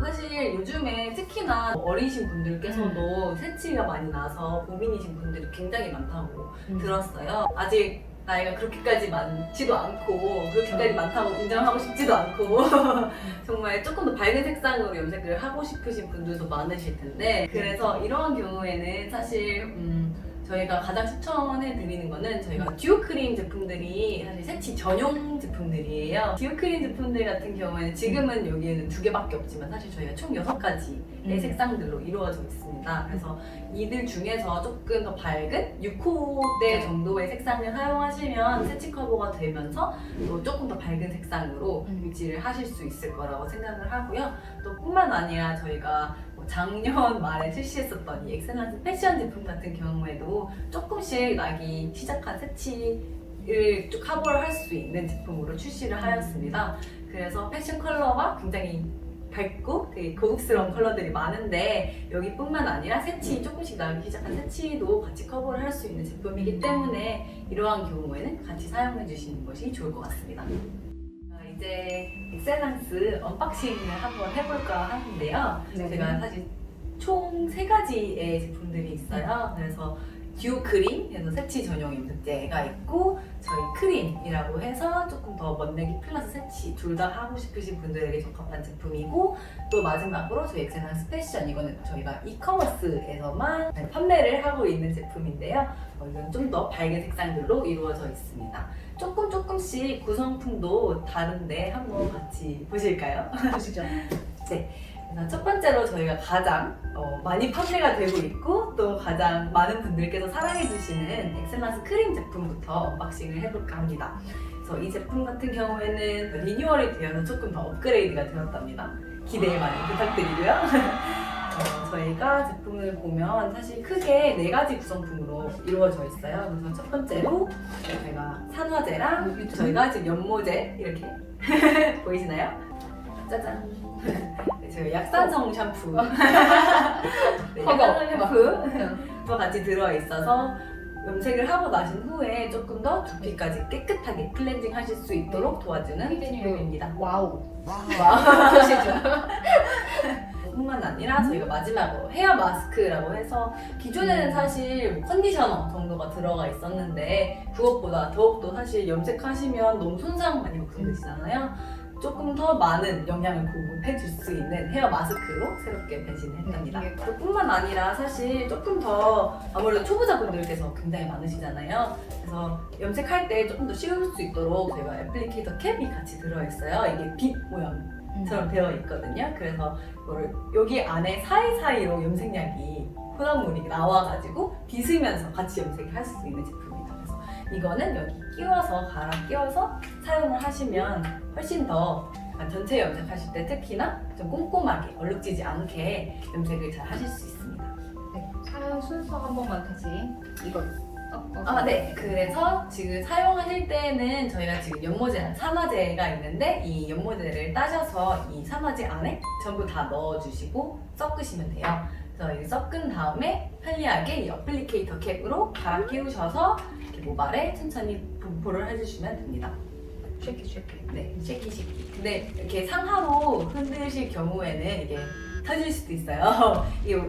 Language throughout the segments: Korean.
사실 요즘에 특히나 어리신 분들께서도 새치가 많이 나서 고민이신 분들이 굉장히 많다고 음. 들었어요. 아직 나이가 그렇게까지 많지도 않고 그렇게까지 음. 많다고 인정하고 싶지도 않고 정말 조금 더 밝은 색상으로 염색을 하고 싶으신 분들도 많으실 텐데 그래서 이러한 경우에는 사실 음, 저희가 가장 추천해 드리는 거는 저희가 듀오 크림 제품들이 사실 새치 전용 제품들이에요. 듀오 크림 제품들 같은 경우에는 지금은 여기에는 두 개밖에 없지만 사실 저희가 총 여섯 가지의 음. 색상들로 이루어져 있습니다. 그래서 이들 중에서 조금 더 밝은 6호대 네. 정도의 색상을 사용하시면 새치 커버가 되면서 또 조금 더 밝은 색상으로 음. 유지를 하실 수 있을 거라고 생각을 하고요. 또 뿐만 아니라 저희가 뭐 작년 말에 출시했었던 이 엑셀런스 패션 제품 같은 경우에도 조금씩 나기 시작한 새치를 쭉 커버를 할 수 있는 제품으로 출시를 하였습니다. 그래서 패션 컬러가 굉장히 밝고 되게 고급스러운 컬러들이 많은데 여기뿐만 아니라 새치 조금씩 나기 시작한 새치도 같이 커버를 할 수 있는 제품이기 때문에 이러한 경우에는 같이 사용해 주시는 것이 좋을 것 같습니다. 자, 이제 엑셀런스 언박싱을 한번 해볼까 하는데요. 네. 제가 사실 총 세 가지의 제품들이 있어요. 그래서 듀오 크림, 그래서 새치 전용 염색제가 있고 저희 크림이라고 해서 조금 더 멋내기 플러스 새치 둘다 하고 싶으신 분들에게 적합한 제품이고 또 마지막으로 저희 엑셀런스 패션 이거는 저희가 이커머스에서만 판매를 하고 있는 제품인데요. 어, 이건 좀 더 밝은 색상들로 이루어져 있습니다. 조금 조금씩 구성품도 다른데 한번 같이 보실까요? 보시죠. 그래서 첫 번째로 저희가 가장 어, 많이 판매가 되고 있고 또 가장 많은 분들께서 사랑해주시는 엑셀런스 크림 제품부터 언박싱을 해볼까 합니다. 그래서 이 제품 같은 경우에는 리뉴얼이 되어서 조금 더 업그레이드가 되었답니다. 기대 많이 부탁드리고요. 어, 저희가 제품을 보면 사실 크게 네 가지 구성품으로 이루어져 있어요. 그래서 첫 번째로 저희가 산화제랑 저희가 지금 연모제 이렇게 보이시나요? 짜잔. 네, 저희 약산성 샴푸. 네, 허거. 약산성 샴푸도 같이 들어 있어서 염색을 하고 나신 후에 조금 더 두피까지 깨끗하게 클렌징 하실 수 있도록 도와주는 제품입니다. 와우. 와. 보시죠. 뿐만 아니라 저희가 마지막으로 헤어 마스크라고 해서 기존에는 사실 뭐 컨디셔너 정도가 들어가 있었는데 그것보다 더욱더 사실 염색하시면 너무 손상 많이 받으시잖아요. 조금 더 많은 영양을 공급해 줄 수 있는 헤어 마스크로 새롭게 변신을 했답니다. 네, 또 뿐만 아니라 사실 조금 더 아무래도 초보자분들께서 굉장히 많으시잖아요. 그래서 염색할 때 조금 더 쉬울 수 있도록 저희가 애플리케이터 캡이 같이 들어있어요. 이게 빛 모양 처럼 되어 있거든요. 그래서 이거를 여기 안에 사이사이로 염색약이 혼합물이 나와가지고 빗으면서 같이 염색을 할 수 있는 제품입니다. 이거는 여기 끼워서 갈아 끼워서 사용을 하시면 훨씬 더 약간 전체 염색하실 때 특히나 좀 꼼꼼하게 얼룩지지 않게 염색을 잘 하실 수 있습니다. 네. 사용 순서 한 번만 다시 이거. 아, 네. 그래서 지금 사용하실 때는 저희가 지금 연모제랑 산화제가 있는데 이 연모제를 따셔서 이 산화제 안에 전부 다 넣어주시고 섞으시면 돼요. 그래서 이 섞은 다음에 편리하게 이 어플리케이터 캡으로 갈아 끼우셔서 이렇게 모발에 천천히 분포를 해주시면 됩니다. 쉐키 쉐키. 네, 쉐키 쉐키. 근데 이렇게 상하로 흔드실 경우에는 이게 터질 수도 있어요. 이게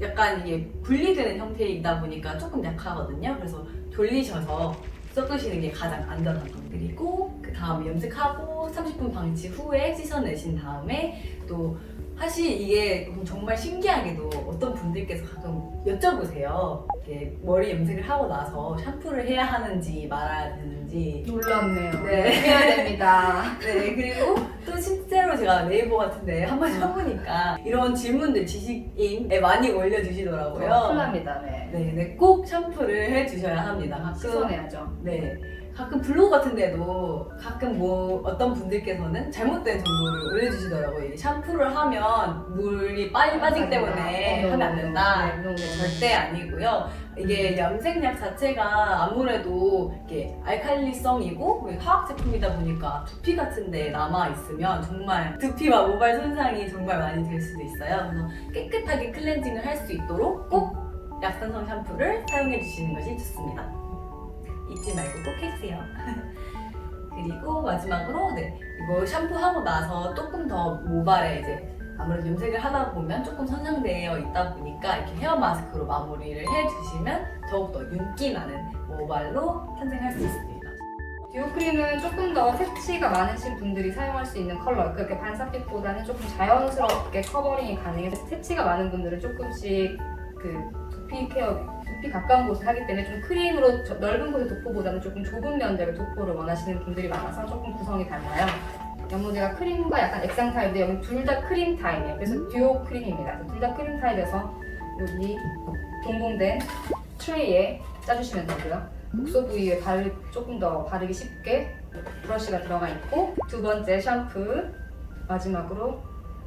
약간 이게 분리되는 형태이다 보니까 조금 약하거든요. 그래서 돌리셔서 섞으시는 게 가장 안전한 방법이고 그 다음에 염색하고 30분 방치 후에 씻어내신 다음에 또 사실 이게 정말 신기하게도 어떤 분들께서 가끔 여쭤보세요. 이렇게 머리 염색을 하고 나서 샴푸를 해야 하는지 말아야 되는지 놀랍네요. 네. 해야 됩니다. 네, 그리고 또 실제로 제가 네이버 같은데 한번 쳐보니까 이런 질문들 지식인에 많이 올려주시더라고요. 큰일 납니다. 네. 네, 네, 꼭 샴푸를 해주셔야 합니다. 가끔, 씻어내야죠. 네, 가끔 블로그 같은 데도 가끔 뭐 어떤 분들께서는 잘못된 정보를 올려주시더라고요. 이 샴푸를 하면 물이 빨리 빠지기 때문에 어, 하면 안 된다. 네, 네, 네. 절대 아니고요. 이게 염색약 자체가 아무래도 이렇게 알칼리성이고 화학 제품이다 보니까 두피 같은데 남아 있으면 정말 두피와 모발 손상이 정말 많이 될 수도 있어요. 그래서 깨끗하게 클렌징을 할 수 있도록 꼭 약산성 샴푸를 사용해 주시는 것이 좋습니다. 잊지 말고 꼭 해주세요. 그리고 마지막으로 네, 이거 샴푸하고 나서 조금 더 모발에 이제 아무래도 염색을 하다 보면 조금 손상되어 있다 보니까 이렇게 헤어 마스크로 마무리를 해주시면 더욱더 윤기 나는 모발로 탄생할 수 있습니다. 듀오 크림은 조금 더 색치가 많으신 분들이 사용할 수 있는 컬러. 그렇게 반사빛보다는 조금 자연스럽게 커버링이 가능해서 색치가 많은 분들은 조금씩 그 두피 케어, 두피 가까운 곳을 하기 때문에 좀 크림으로 저- 넓은 곳의 도포보다는 조금 좁은 면적의 도포를 원하시는 분들이 많아서 조금 구성이 달라요. 연모제가 크림과 약간 액상 타입인데 여기 둘 다 크림 타입이에요. 그래서 듀오 크림입니다. 둘 다 크림 타입에서 여기 동봉된 트레이에 짜주시면 되고요. 목소 부위에 바르, 조금 더 바르기 쉽게 브러쉬가 들어가 있고 두 번째 샴푸 마지막으로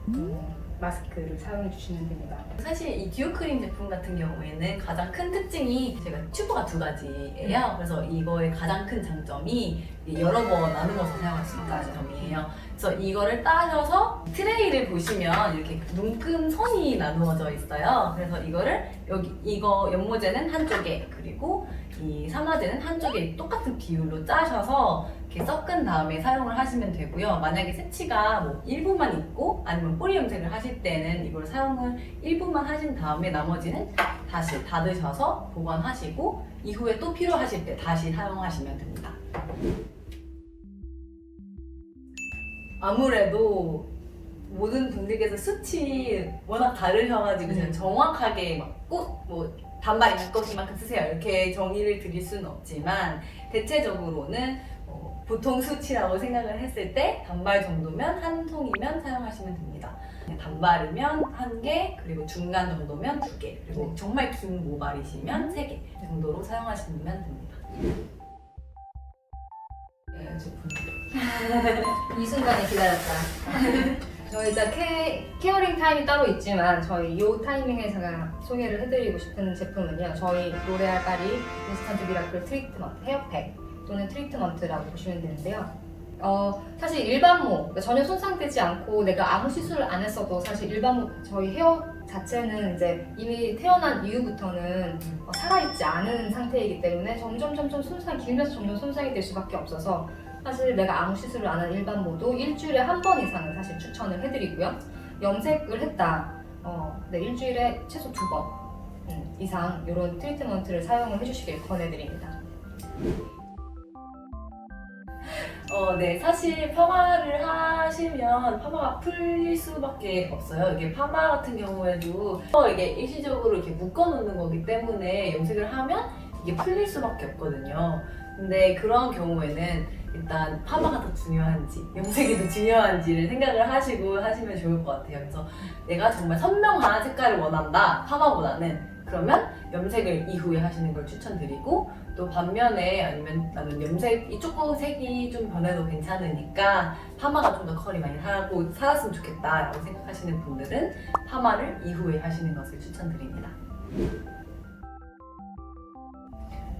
음, 마스크를 사용해 주시면 됩니다. 사실 이 듀오 크림 제품 같은 경우에는 가장 큰 특징이 제가 튜브가 두 가지예요. 그래서 이거의 가장 큰 장점이 여러 번 나누어서 사용할 수 있다는 점이에요. 그래서 이거를 따셔서 트레이를 보시면 이렇게 눈금 선이 나누어져 있어요. 그래서 이거를 여기 이거 연모제는 한쪽에 그리고 이 산화제는 한쪽에 똑같은 비율로 짜셔서 이렇게 섞은 다음에 사용을 하시면 되고요. 만약에 세치가 뭐 일부만 있고 아니면 뿌리 염색을 하실 때는 이걸 사용을 일부만 하신 다음에 나머지는 다시 닫으셔서 보관하시고 이후에 또 필요하실 때 다시 사용하시면 됩니다. 아무래도 모든 분들께서 수치 워낙 다르셔가지고 음. 정확하게 막꼭뭐 단발 이만큼 이만큼 쓰세요 이렇게 정의를 드릴 수는 없지만 대체적으로는 어, 보통 수치라고 생각을 했을 때 단발 정도면 한 통이면 사용하시면 됩니다. 단발이면 한 개, 그리고 중간 정도면 두 개, 그리고 정말 긴 모발이시면 세 개 정도로 사용하시면 됩니다. 네, 제품. 이 순간에 기다렸다. 저희 일단 케, 케어링 타임이 따로 있지만 저희 이 타이밍에 제가 소개를 해드리고 싶은 제품은요. 저희 로레알 파리 인스턴트 미라클 트리트먼트 헤어팩 또는 트리트먼트라고 보시면 되는데요. 어, 사실 일반모 그러니까 전혀 손상되지 않고 내가 아무 시술을 안 했어도 사실 일반모 저희 헤어 자체는 이제 이미 태어난 이후부터는 어, 살아있지 않은 상태이기 때문에 점점 점점 손상 길면서 점점 손상이 될 수밖에 없어서 사실 내가 아무 시술을 안 한 일반 모도 일주일에 한 번 이상은 사실 추천을 해드리고요. 염색을 했다. 어, 네, 일주일에 최소 두번 음, 이상 이런 트리트먼트를 사용을 해주시길 권해드립니다. 어, 네. 사실 파마를 하시면 파마가 풀릴 수밖에 없어요. 이게 파마 같은 경우에도 어, 이게 일시적으로 이렇게 묶어놓는 거기 때문에 염색을 하면 이게 풀릴 수밖에 없거든요. 근데 그런 경우에는 일단 파마가 더 중요한지 염색이 더 중요한지를 생각을 하시고 하시면 좋을 것 같아요. 그래서 내가 정말 선명한 색깔을 원한다 파마보다는 그러면 염색을 이후에 하시는 걸 추천드리고 또 반면에 아니면 나는 염색이 조금 색이 좀 변해도 괜찮으니까 파마가 좀 더 컬이 많이 살고 살았으면 좋겠다라고 생각하시는 분들은 파마를 이후에 하시는 것을 추천드립니다.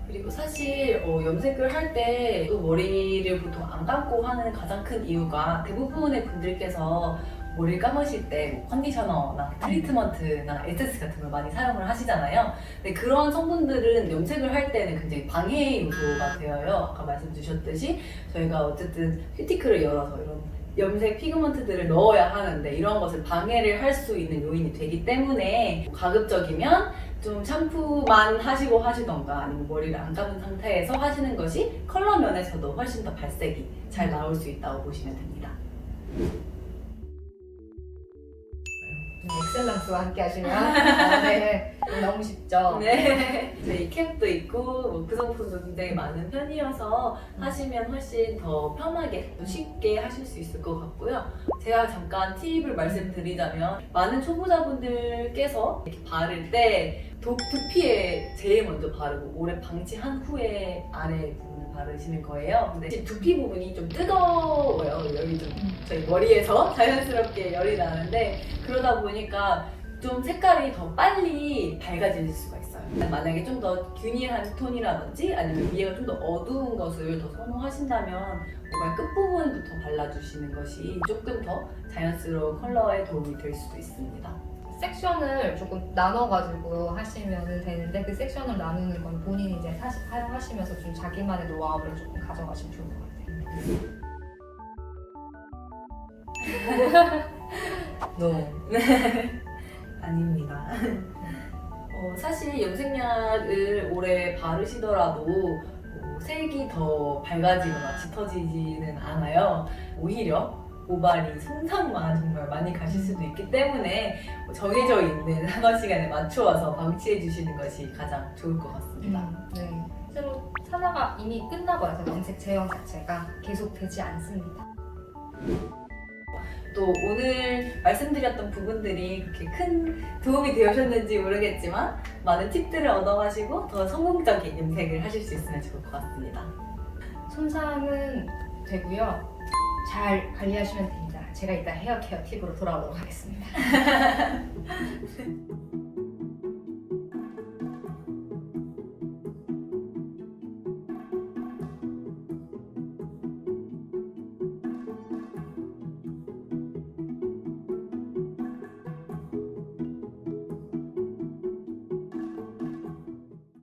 그리고 사실 어, 염색을 할때또 머리를 보통 안 감고 하는 가장 큰 이유가 대부분의 분들께서 머리를 감으실 때 뭐 컨디셔너나 트리트먼트나 에센스 같은 걸 많이 사용을 하시잖아요. 근데 그런 성분들은 염색을 할 때는 굉장히 방해 요소가 되어요. 아까 말씀 주셨듯이 저희가 어쨌든 큐티클을 열어서 이런 염색 피그먼트들을 넣어야 하는데 이런 것을 방해를 할 수 있는 요인이 되기 때문에 가급적이면 좀 샴푸만 하시고 하시던가 아니면 머리를 안 감은 상태에서 하시는 것이 컬러 면에서도 훨씬 더 발색이 잘 나올 수 있다고 보시면 됩니다. 엑셀런스와 함께 하시면 아, 네, 너무 쉽죠. 네. 저희 캠도 있고 뭐 구성품도 굉장히 많은 편이어서 하시면 훨씬 더 편하게 또 쉽게 하실 수 있을 것 같고요. 제가 잠깐 팁을 말씀드리자면 많은 초보자분들께서 이렇게 바를 때 도, 두피에 제일 먼저 바르고 오래 방치한 후에 아래 부분을 바르시는 거예요. 근데 두피 부분이 좀 뜨거워요. 여기 좀 저희 머리에서 자연스럽게 열이 나는데 그러다 보니까 좀 색깔이 더 빨리 밝아질 수가 있어요. 만약에 좀 더 균일한 톤이라든지 아니면 위에가 좀 더 어두운 것을 더 선호하신다면 모발 끝부분부터 발라주시는 것이 조금 더 자연스러운 컬러에 도움이 될 수도 있습니다. 섹션을 조금 나눠가지고 하시면 되는데 그 섹션을 나누는 건 본인이 이제 사시, 사용하시면서 좀 자기만의 노하우를 조금 가져가시면 좋을 것 같아요. No. 아닙니다. 어, 사실 염색약을 오래 바르시더라도 어, 색이 더 밝아지거나 짙어지지는 않아요. 오히려 모발이 손상만 정말 많이 가실 수도 있기 때문에 정해져 있는 한원 시간에 맞추어서 방치해 주시는 것이 가장 좋을 것 같습니다. 음, 네. 실제로 산화가 이미 끝나버려서 염색 제형 자체가 계속되지 않습니다. 또 오늘 말씀드렸던 부분들이 그렇게 큰 도움이 되셨는지 모르겠지만 많은 팁들을 얻어가시고 더 성공적인 염색을 하실 수 있으면 좋을 것 같습니다. 손상은 되고요. 잘 관리하시면 됩니다. 제가 이따 헤어 케어 팁으로 돌아오도록 하겠습니다.